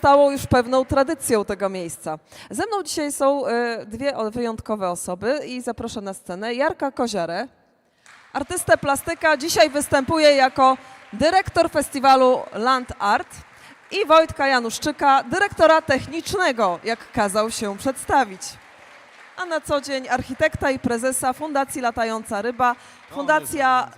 stało już pewną tradycją tego miejsca. Ze mną dzisiaj są e, dwie wyjątkowe osoby i zaproszę na scenę Jarka Koziarę, artystę plastyka. Dzisiaj występuje jako dyrektor festiwalu Land Art i Wojtka Januszczyka, dyrektora technicznego, jak kazał się przedstawić. A na co dzień architekta i prezesa Fundacji Latająca Ryba, Fundacja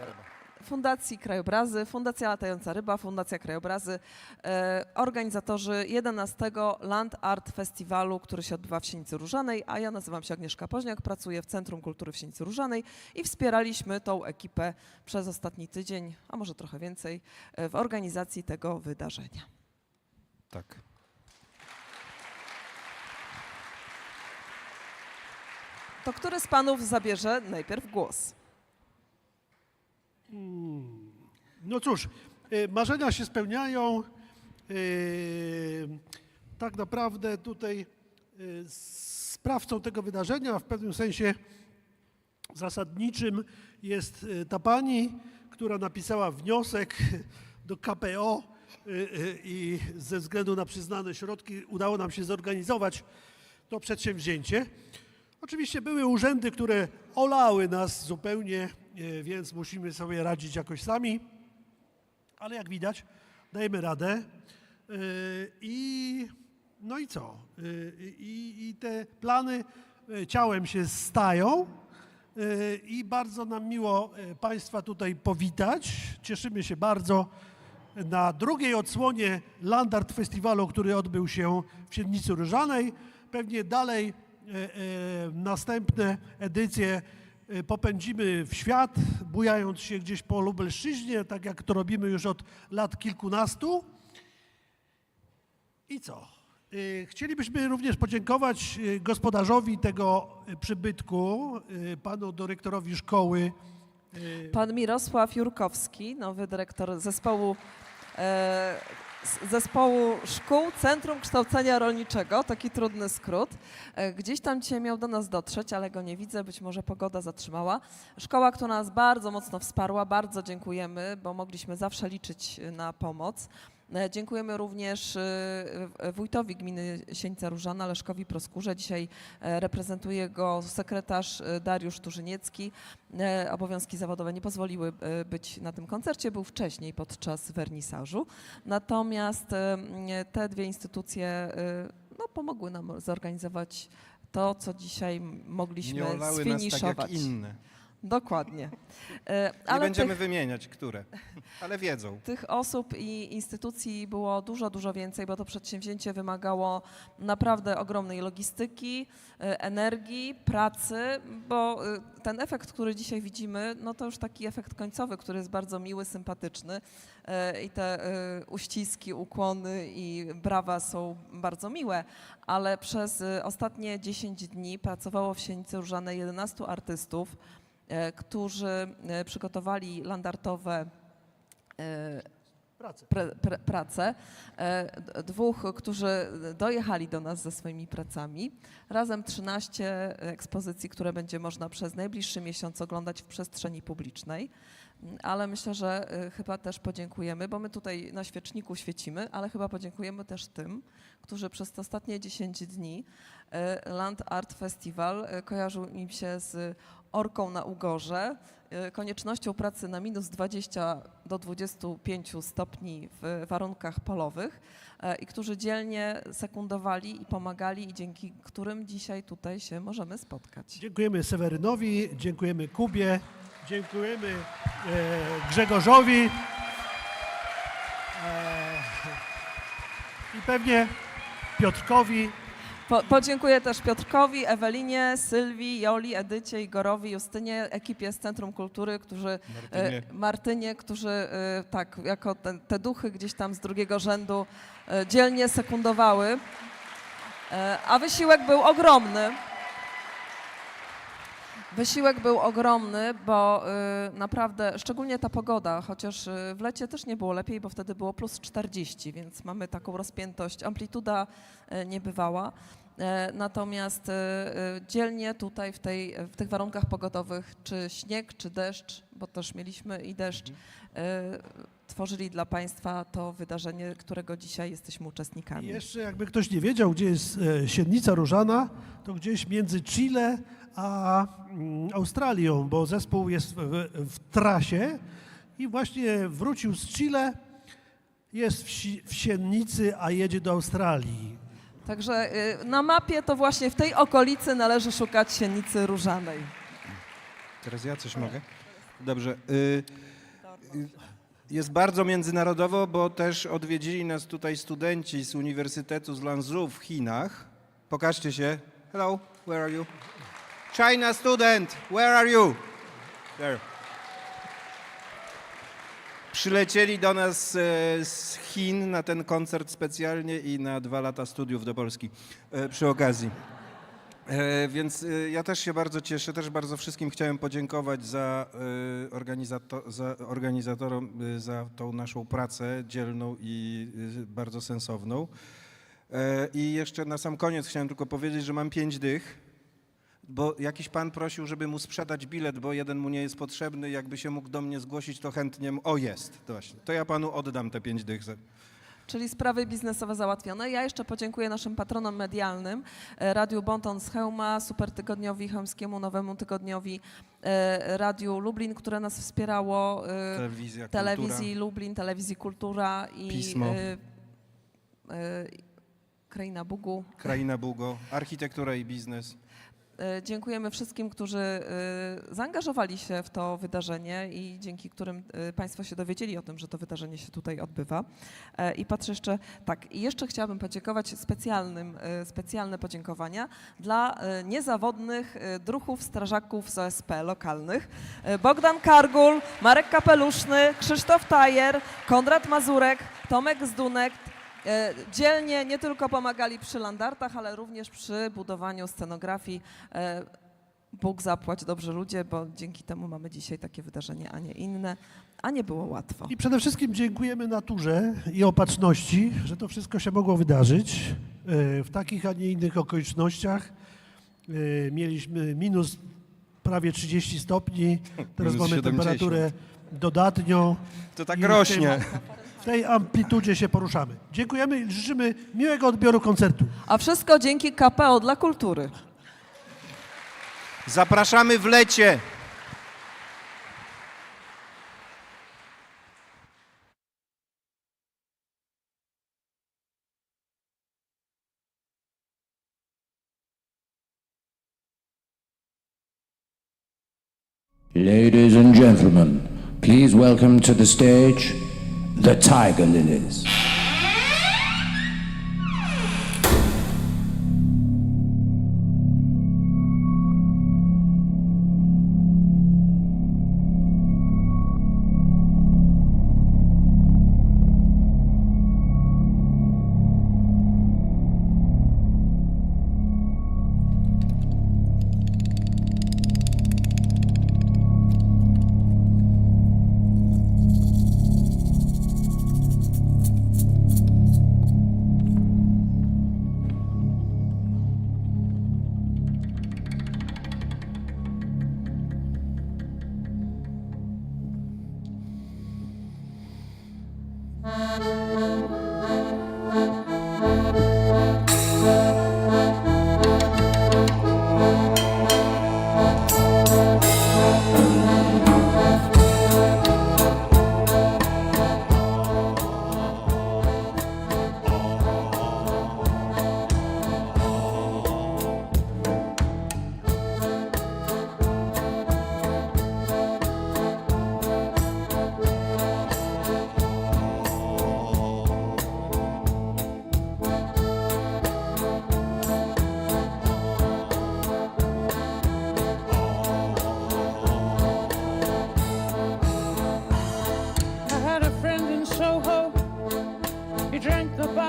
Fundacji Krajobrazy, Fundacja Latająca Ryba, Fundacja Krajobrazy, e, organizatorzy 11 Land Art Festiwalu, który się odbywa w Sienicy Różanej, a ja nazywam się Agnieszka Poźniak, pracuję w Centrum Kultury w Sienicy Różanej i wspieraliśmy tą ekipę przez ostatni tydzień, a może trochę więcej, e, w organizacji tego wydarzenia. Tak. To który z panów zabierze najpierw głos? No cóż, y, marzenia się spełniają. y, Tak naprawdę tutaj y, sprawcą tego wydarzenia w pewnym sensie zasadniczym jest ta pani, która napisała wniosek do KPO i ze względu na przyznane środki udało nam się zorganizować to przedsięwzięcie. Oczywiście były urzędy, które olały nas zupełnie, więc musimy sobie radzić jakoś sami, ale jak widać, dajemy radę. E, I no i co? E, I, i te plany e, ciałem się stają. I bardzo nam miło Państwa tutaj powitać. Cieszymy się bardzo na drugiej odsłonie Landart Festiwalu, który odbył się w Siednicy Różanej. Pewnie dalej następne edycje popędzimy w świat, bujając się gdzieś po Lubelszczyźnie, tak jak to robimy już od lat kilkunastu. I co? E, Chcielibyśmy również podziękować e, gospodarzowi tego e, przybytku, e, panu dyrektorowi szkoły. e, Pan Mirosław Jurkowski, nowy dyrektor zespołu, zespołu szkół Centrum Kształcenia Rolniczego, taki trudny skrót. E, gdzieś tam dzisiaj miał do nas dotrzeć, ale go nie widzę, być może pogoda zatrzymała. Szkoła, która nas bardzo mocno wsparła, bardzo dziękujemy, bo mogliśmy zawsze liczyć na pomoc. E, Dziękujemy również e, wójtowi gminy Sieńca Różana, Leszkowi Proskurze. Dzisiaj e, reprezentuje go sekretarz e, Dariusz Turzyniecki. Obowiązki zawodowe nie pozwoliły być na tym koncercie, był wcześniej podczas wernisażu. Natomiast te dwie instytucje no, pomogły nam zorganizować to, co dzisiaj mogliśmy Nie olały nas tak sfiniszować. jak inne. Dokładnie. E, Nie będziemy tych, wymieniać, które, ale wiedzą. tych osób i instytucji było dużo, dużo więcej, bo to przedsięwzięcie wymagało naprawdę ogromnej logistyki, e, energii, pracy, bo e, ten efekt, który dzisiaj widzimy, no to już taki efekt końcowy, który jest bardzo miły, sympatyczny i te uściski, ukłony i brawa są bardzo miłe, ale przez ostatnie 10 dni pracowało w Sienicy Różanej 11 artystów, którzy e, przygotowali landartowe e, Pracę. pre, pre, pracę. E, Dwóch, którzy dojechali do nas ze swoimi pracami. Razem 13 ekspozycji, które będzie można przez najbliższy miesiąc oglądać w przestrzeni publicznej. Mm, Ale myślę, że e, chyba też podziękujemy, bo my tutaj na świeczniku świecimy, ale chyba podziękujemy też tym, którzy przez te ostatnie 10 dni e, Land Art Festival e, kojarzył im się z orką na Ugorze, e, koniecznością pracy na minus 20 do 25 stopni w warunkach polowych e, i którzy dzielnie sekundowali i pomagali i dzięki którym dzisiaj tutaj się możemy spotkać. Dziękujemy Sewerynowi, dziękujemy Kubie, dziękujemy e, Grzegorzowi e, i pewnie Piotrkowi. Po, podziękuję też Piotrkowi, Ewelinie, Sylwii, Joli, Edycie, Igorowi, Justynie, ekipie z Centrum Kultury, którzy Martynie. e, Martynie, którzy e, tak, jako te, te duchy gdzieś tam z drugiego rzędu e, dzielnie sekundowały. A wysiłek był ogromny. Wysiłek był ogromny, bo y, naprawdę, szczególnie ta pogoda, chociaż w lecie też nie było lepiej, bo wtedy było plus 40, więc mamy taką rozpiętość, amplituda y, niebywała. E, Natomiast e, e, dzielnie tutaj w, tej, w tych warunkach pogodowych, czy śnieg, czy deszcz, bo też mieliśmy i deszcz, e, tworzyli dla Państwa to wydarzenie, którego dzisiaj jesteśmy I uczestnikami. jeszcze jakby ktoś nie wiedział, gdzie jest Siennica Różana, to gdzieś między Chile a mm, Australią, bo zespół jest w, w, trasie i właśnie wrócił z Chile, jest w, w Siennicy, a jedzie do Australii. Także e, na mapie to właśnie w tej okolicy należy szukać siennicy różanej. Teraz ja coś mogę? Dobrze. Y, y, jest bardzo międzynarodowo, bo też odwiedzili nas tutaj studenci z Uniwersytetu z Lanzhou w Chinach. Pokażcie się. Hello, where are you? China student, where are you? There. Przylecieli do nas e, z Chin na ten koncert specjalnie i na dwa lata studiów do Polski e, przy okazji. E, więc ja też się bardzo cieszę, też bardzo wszystkim chciałem podziękować za, e, organizato, za organizatorom za tą naszą pracę dzielną i bardzo sensowną. I jeszcze na sam koniec chciałem tylko powiedzieć, że mam pięć dych, bo jakiś pan prosił, żeby mu sprzedać bilet, bo jeden mu nie jest potrzebny. Jakby się mógł do mnie zgłosić, to chętnie. mu- O, jest, to właśnie. To ja panu oddam te pięć dych. Czyli sprawy biznesowe załatwione. Ja jeszcze podziękuję naszym patronom medialnym, e, Radiu Bonton z Chełma, Super Tygodniowi Chełmskiemu, Nowemu Tygodniowi, e, Radiu Lublin, które nas wspierało, e, Telewizja, Telewizji kultura. Lublin, Telewizji Kultura i Pismo. e, e, Kraina Bugu. Kraina Bugo, architektura i biznes. E, Dziękujemy wszystkim, którzy e, zaangażowali się w to wydarzenie i dzięki którym e, Państwo się dowiedzieli o tym, że to wydarzenie się tutaj odbywa. I patrzę jeszcze, tak, i jeszcze chciałabym podziękować specjalnym, specjalne podziękowania dla niezawodnych druhów strażaków z OSP lokalnych. Bogdan Kargul, Marek Kapeluszny, Krzysztof Tajer, Konrad Mazurek, Tomek Zdunek, Dzielnie nie tylko pomagali przy landartach, ale również przy budowaniu scenografii. E, Bóg zapłać dobrze ludzie, bo dzięki temu mamy dzisiaj takie wydarzenie, a nie inne, a nie było łatwo. I przede wszystkim dziękujemy naturze i opatrzności, że to wszystko się mogło wydarzyć e, w takich, a nie innych okolicznościach. E, Mieliśmy minus prawie 30 stopni, teraz Minus mamy 70. temperaturę dodatnią. To tak rośnie. tym- W tej amplitudzie się poruszamy. Dziękujemy i życzymy miłego odbioru koncertu. A wszystko dzięki KPO dla kultury. Zapraszamy w lecie. Ladies and gentlemen, please welcome to the stage the Tiger Lilies.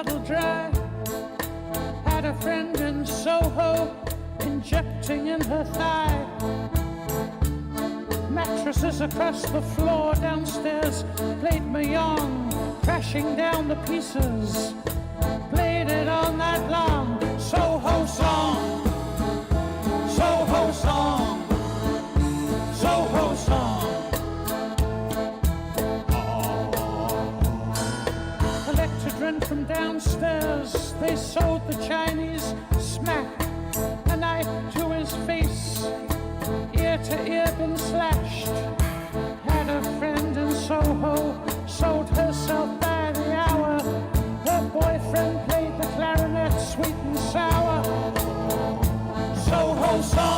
Bottle dry. Had a friend in Soho, injecting in her thigh. Mattresses across the floor downstairs played me young, crashing down the pieces. Played it all night long. They sold the Chinese smack, a knife to his face, ear to ear been slashed. Had a friend in Soho, sold herself by the hour. Her boyfriend played the clarinet, sweet and sour. Soho song,